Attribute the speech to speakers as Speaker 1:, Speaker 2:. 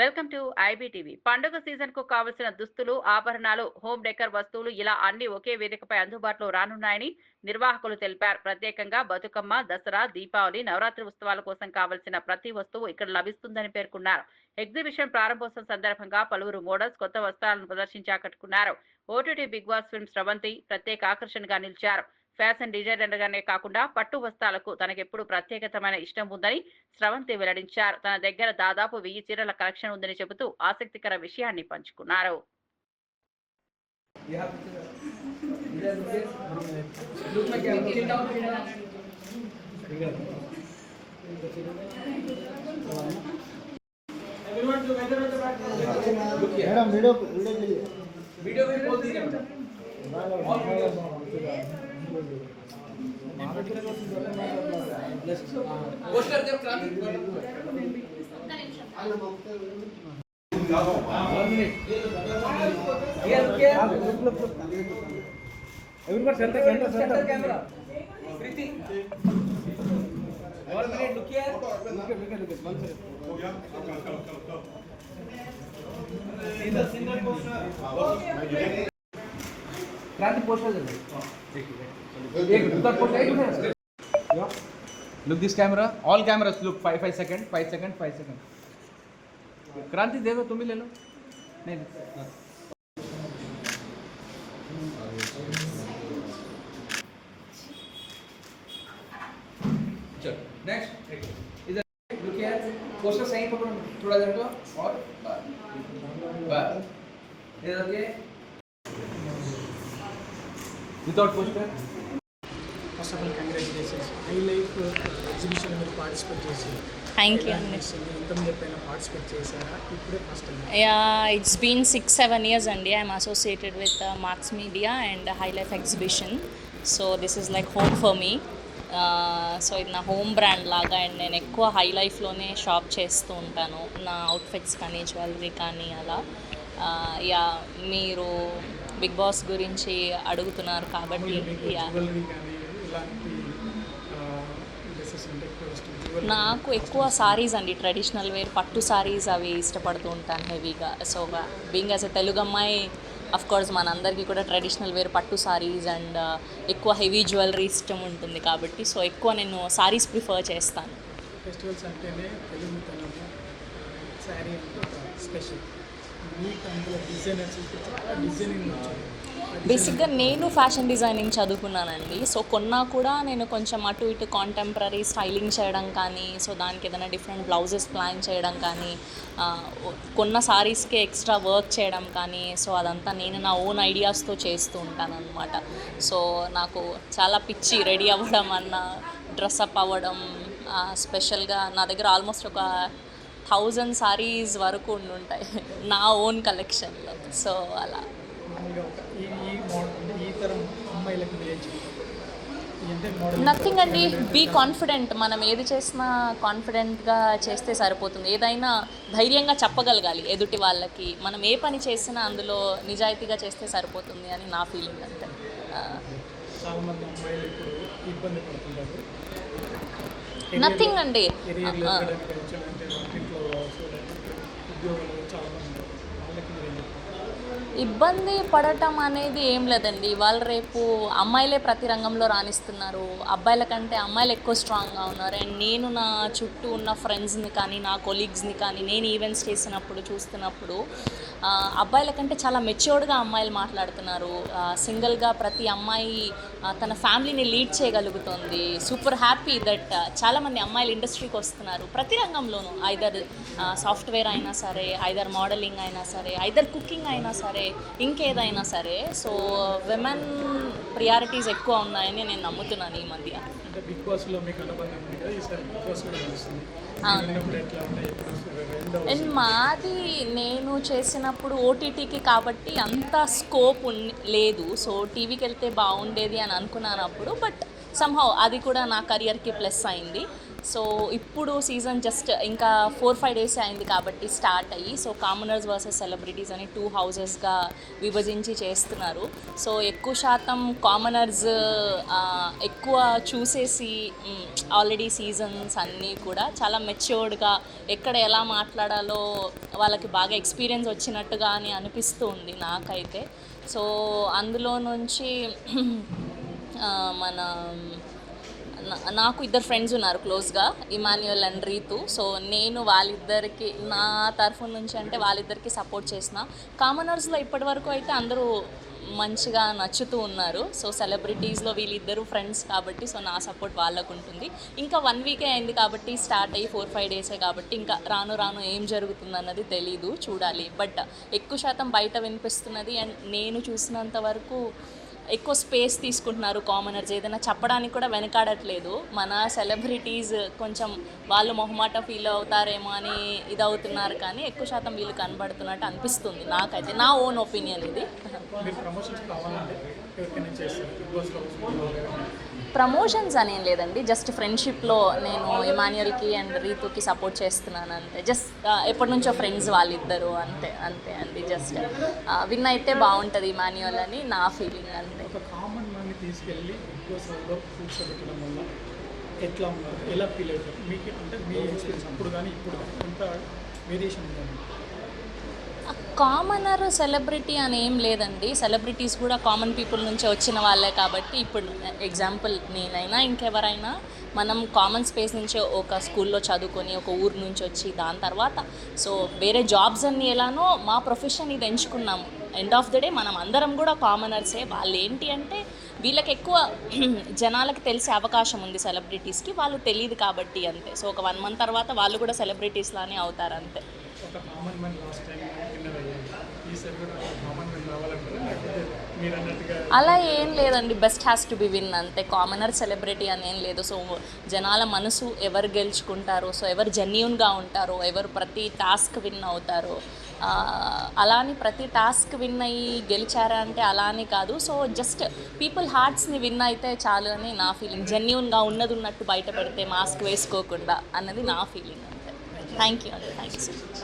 Speaker 1: Welcome to IBTV. పండుగ సీజన్కు కావలసిన దుస్తులు ఆభరణాలు హోమ్ డెకర్ వస్తువులు ఇలా అన్ని ఒకే వేదికపై అందుబాటులో రానున్నాయని నిర్వాహకులు తెలిపారు. ప్రత్యేకంగా బతుకమ్మ దసరా దీపావళి నవరాత్రి ఉత్సవాల కోసం కావలసిన ప్రతి వస్తువు ఇక్కడ లభిస్తుందని పేర్కొన్నారు. ఎగ్జిబిషన్ ప్రారంభోత్సవం సందర్భంగా పలువురు మోడల్స్ కొత్త వస్త్రాలను ప్రదర్శించి ఆకట్టుకున్నారు. OTT Bigg Boss film Sravanthi ప్రత్యేక ఆకర్షణగా నిలిచారు. ఫ్యాషన్ డిజైనర్గానే కాకుండా పట్టు వస్త్రాలకు తనకెప్పుడు ప్రత్యేకతమైన ఇష్టం ఉందని స్రవంతి వెల్లడించారు. తన దగ్గర దాదాపు వెయ్యి చీరల కలెక్షన్ ఉందని చెబుతూ ఆసక్తికర విషయాన్ని పంచుకున్నారు.
Speaker 2: have to. Either look look like a chin down. Everyone together at the back. Look here.
Speaker 3: Madam video video के लिए
Speaker 2: Video में बोल दीजिए मैडम. All videos. पोस्टर जब Kranti Here, look here.
Speaker 3: Everyone centre centre
Speaker 2: Center
Speaker 3: centre
Speaker 2: camera. Kriti. One minute, look here. See the single poster. Kranti poster चल एक उधर poster एक उधर look this camera all cameras look five five second five second five second Kranti दे दो तुम ही ले लो। नहीं next इधर लुक पोस्टर सही पकड़ो थोड़ा देर को और without poster
Speaker 4: first of all congratulations Hi Life Exhibition మీరు పార్టిసిపేట్ చేసి
Speaker 5: థ్యాంక్ యూ అండి
Speaker 4: పార్టిసిపేట్ చేశారా? ఇప్పుడే first
Speaker 5: yeah it's been six seven years అండి. I'm associated with Marks Media and Hi Life Exhibition so this is like home for me so ఇది నా home brand లాగా and నేను ఎక్కువ హై లైఫ్లోనే షాప్ చేస్తూ ఉంటాను. నా అవుట్ఫిట్స్ కానీ జ్యువెలరీ కానీ అలా. యా మీరు బిగ్ బాస్ గురించి అడుగుతున్నారు కాబట్టి యా. నాకు ఎక్కువ సారీస్ అండి. ట్రెడిషనల్ వేర్ పట్టు సారీస్ అవి ఇష్టపడుతూ ఉంటాను హెవీగా. So being as a Telugu అమ్మాయి అఫ్ కోర్స్ మనందరికీ కూడా ట్రెడిషనల్ వేర్ పట్టు సారీస్ అండ్ ఎక్కువ హెవీ జ్యువెలరీ ఇష్టం ఉంటుంది కాబట్టి సో ఎక్కువ నేను సారీస్ ప్రిఫర్ చేస్తాను.
Speaker 4: ఫెస్టివల్స్ అంటేనే స్పెషల్. మీకు అందులో డిజైనింగ్ వచ్చింది
Speaker 5: బేసిక్గా నేను ఫ్యాషన్ డిజైనింగ్ చదువుకున్నానండి. సో కొన్నా కూడా నేను కొంచెం అటు ఇటు కాంటెంపరీ స్టైలింగ్ చేయడం కానీ సో దానికి ఏదైనా డిఫరెంట్ బ్లౌజెస్ ప్లాన్ చేయడం కానీ కొన్న సారీస్కి ఎక్స్ట్రా వర్క్ చేయడం కానీ సో అదంతా నేను నా ఓన్ ఐడియాస్తో చేస్తూ ఉంటాను అనమాట సో నాకు చాలా పిచ్చి రెడీ అవ్వడం అన్న డ్రెస్అప్ అవ్వడం స్పెషల్గా నా దగ్గర ఆల్మోస్ట్ ఒక థౌజండ్ సారీస్ వరకు ఉండుంటాయి. నా ఓన్ కలెక్షన్లో. సో అలా. నథింగ్ అండి. బీ కాన్ఫిడెంట్ మనం ఏది చేసినా కాన్ఫిడెంట్గా చేస్తే సరిపోతుంది. ఏదైనా ధైర్యంగా చెప్పగలగాలి ఎదుటి వాళ్ళకి. మనం ఏ పని చేసినా అందులో నిజాయితీగా చేస్తే సరిపోతుంది అని నా ఫీలింగ్ అంతే. Nothing అండి.
Speaker 4: వాళ్ళకి మీరు
Speaker 5: ఇబ్బంది పడటం అనేది ఏం లేదండి. ఇవాళ రేపు అమ్మాయిలే ప్రతి రంగంలో రాణిస్తున్నారు. అబ్బాయిల కంటే అమ్మాయిలు ఎక్కువ స్ట్రాంగ్గా ఉన్నారు. అండ్ నేను నా చుట్టూ ఉన్న ఫ్రెండ్స్ని కానీ నా కొలీగ్స్ని కానీ నేను ఈవెంట్స్ చేసినప్పుడు చూస్తున్నప్పుడు అబ్బాయిల కంటే చాలా మెచ్యూర్డ్గా అమ్మాయిలు మాట్లాడుతున్నారు. సింగిల్గా ప్రతి అమ్మాయి తన ఫ్యామిలీని లీడ్ చేయగలుగుతుంది. సూపర్ హ్యాపీ దట్ చాలామంది అమ్మాయిలు ఇండస్ట్రీకి వస్తున్నారు. ప్రతి రంగంలోనూ ఐదర్ సాఫ్ట్వేర్ అయినా సరే ఐదర్ మోడలింగ్ అయినా సరే ఐదర్ కుకింగ్ అయినా సరే ఇంకేదైనా సరే సో విమెన్ ప్రియారిటీస్ ఎక్కువ ఉన్నాయని నేను నమ్ముతున్నాను ఈ మధ్య.
Speaker 4: బిగ్ బాస్లో మీకు అనుబంధం ఈసారి బిగ్ బాస్ కూడా
Speaker 5: అవును. అండ్ మాది నేను చేసినప్పుడు ఓటీటీకి కాబట్టి అంత స్కోప్ ఉన్ లేదు సో టీవీకి వెళ్తే బాగుండేది అని అనుకున్నాను అప్పుడు బట్ సంహౌ అది కూడా నా కెరియర్కి ప్లస్ అయింది సో ఇప్పుడు సీజన్ జస్ట్ ఇంకా ఫోర్ ఫైవ్ డేస్ అయింది కాబట్టి స్టార్ట్ అయ్యి సో కామనర్స్ వర్సెస్ సెలబ్రిటీస్ అని టూ హౌజెస్గా విభజించి చేస్తున్నారు. సో ఎక్కువ శాతం కామనర్స్ ఎక్కువ చూసేసి ఆల్రెడీ సీజన్స్ అన్నీ కూడా చాలా మెచ్యూర్డ్గా ఎక్కడ ఎలా మాట్లాడాలో వాళ్ళకి బాగా ఎక్స్పీరియన్స్ వచ్చినట్టుగా అని అనిపిస్తూ ఉంది నాకైతే. సో అందులో నుంచి మన నాకు ఇద్దరు ఫ్రెండ్స్ ఉన్నారు క్లోజ్గా ఇమాన్యుయల్ అండ్ రీతు సో నేను వాళ్ళిద్దరికి నా తరఫు నుంచి అంటే వాళ్ళిద్దరికి సపోర్ట్ చేసిన. కామనర్స్లో ఇప్పటి వరకు అయితే అందరూ మంచిగా నచ్చుతూ ఉన్నారు. సో సెలబ్రిటీస్లో వీళ్ళిద్దరూ ఫ్రెండ్స్ కాబట్టి సో నా సపోర్ట్ వాళ్ళకు ఉంటుంది. ఇంకా వన్ వీకే అయింది కాబట్టి స్టార్ట్ అయ్యి ఫోర్ ఫైవ్ డేసే కాబట్టి ఇంకా రాను రాను ఏం జరుగుతుంది అన్నది తెలీదు చూడాలి. బట్ ఎక్కువ శాతం బయట వినిపిస్తున్నది అండ్ నేను చూసినంత వరకు ఎక్కువ స్పేస్ తీసుకుంటున్నారు కామనర్స్. ఏదైనా చెప్పడానికి కూడా వెనకాడట్లేదు. మన సెలబ్రిటీస్ కొంచెం వాళ్ళు మొహమాట ఫీల్ అవుతారేమో అని ఇది అవుతున్నారు కానీ ఎక్కువ శాతం వీళ్ళు కనబడుతున్నట్టు అనిపిస్తుంది నాకైతే. నా ఓన్ ఒపీనియన్ ఇది.
Speaker 4: ప్రమోషన్స్
Speaker 5: అనేం లేదండి. జస్ట్ ఫ్రెండ్షిప్లో నేను ఇమాన్యుయల్కి అండ్ రీతుకి సపోర్ట్ చేస్తున్నాను అంతే. జస్ట్ ఎప్పటి నుంచో ఫ్రెండ్స్ వాళ్ళిద్దరు అంతే అంతే అండి. జస్ట్ విన్ అయితే బాగుంటుంది ఇమాన్యుయల్ అని నా ఫీలింగ్ అంతే.
Speaker 4: తీసుకెళ్ళి బిగ్ బాస్ కూర్చోబెట్టడం వల్ల ఎట్లా ఉన్నారు? ఎలా ఫీల్ అవుతారు? మీకు అంటే మీ ఎక్స్పీరియన్స్ అప్పుడు కానీ ఇప్పుడు ఎంత వేరియేషన్ ఉందండి?
Speaker 5: కామనర్ సెలబ్రిటీ అని ఏం లేదండి. సెలబ్రిటీస్ కూడా కామన్ పీపుల్ నుంచి వచ్చిన వాళ్ళే కాబట్టి ఇప్పుడు ఎగ్జాంపుల్ నేనైనా ఇంకెవరైనా మనం కామన్ స్పేస్ నుంచి ఒక స్కూల్లో చదువుకొని ఒక ఊరు నుంచి వచ్చి దాని తర్వాత సో వేరే జాబ్స్ అన్ని ఎలానో మా ప్రొఫెషన్ ఇది ఎంచుకున్నాము ఎండ్ ఆఫ్ ద డే మనం అందరం కూడా కామనర్సే వాళ్ళు ఏంటి అంటే వీళ్ళకి ఎక్కువ జనాలకు తెలిసే అవకాశం ఉంది సెలబ్రిటీస్కి వాళ్ళు తెలియదు కాబట్టి అంతే. సో ఒక వన్ మంత్ తర్వాత వాళ్ళు కూడా సెలబ్రిటీస్ లానే అవుతారు అంతే. అలా ఏం లేదండి. Best has to be win అంతే. కామనర్ సెలబ్రిటీ అని ఏం లేదు. సో జనాల మనసు ఎవరు గెలుచుకుంటారో సో ఎవరు జెన్యున్గా ఉంటారో ఎవరు ప్రతి టాస్క్ విన్ అవుతారో ఆ, అలా అని ప్రతి టాస్క్ విన్ అయ్యి గెలిచారా అంటే అలానే కాదు. సో జస్ట్ పీపుల్ హార్ట్స్ని విన్ అయితే చాలు అని నా ఫీలింగ్ జెన్యున్గా ఉన్నది ఉన్నట్టు బయట పెడితే మాస్క్ వేసుకోకుండా అన్నది నా ఫీలింగ్ అంతే. థ్యాంక్ యూ అండి థ్యాంక్ యూ సో మచ్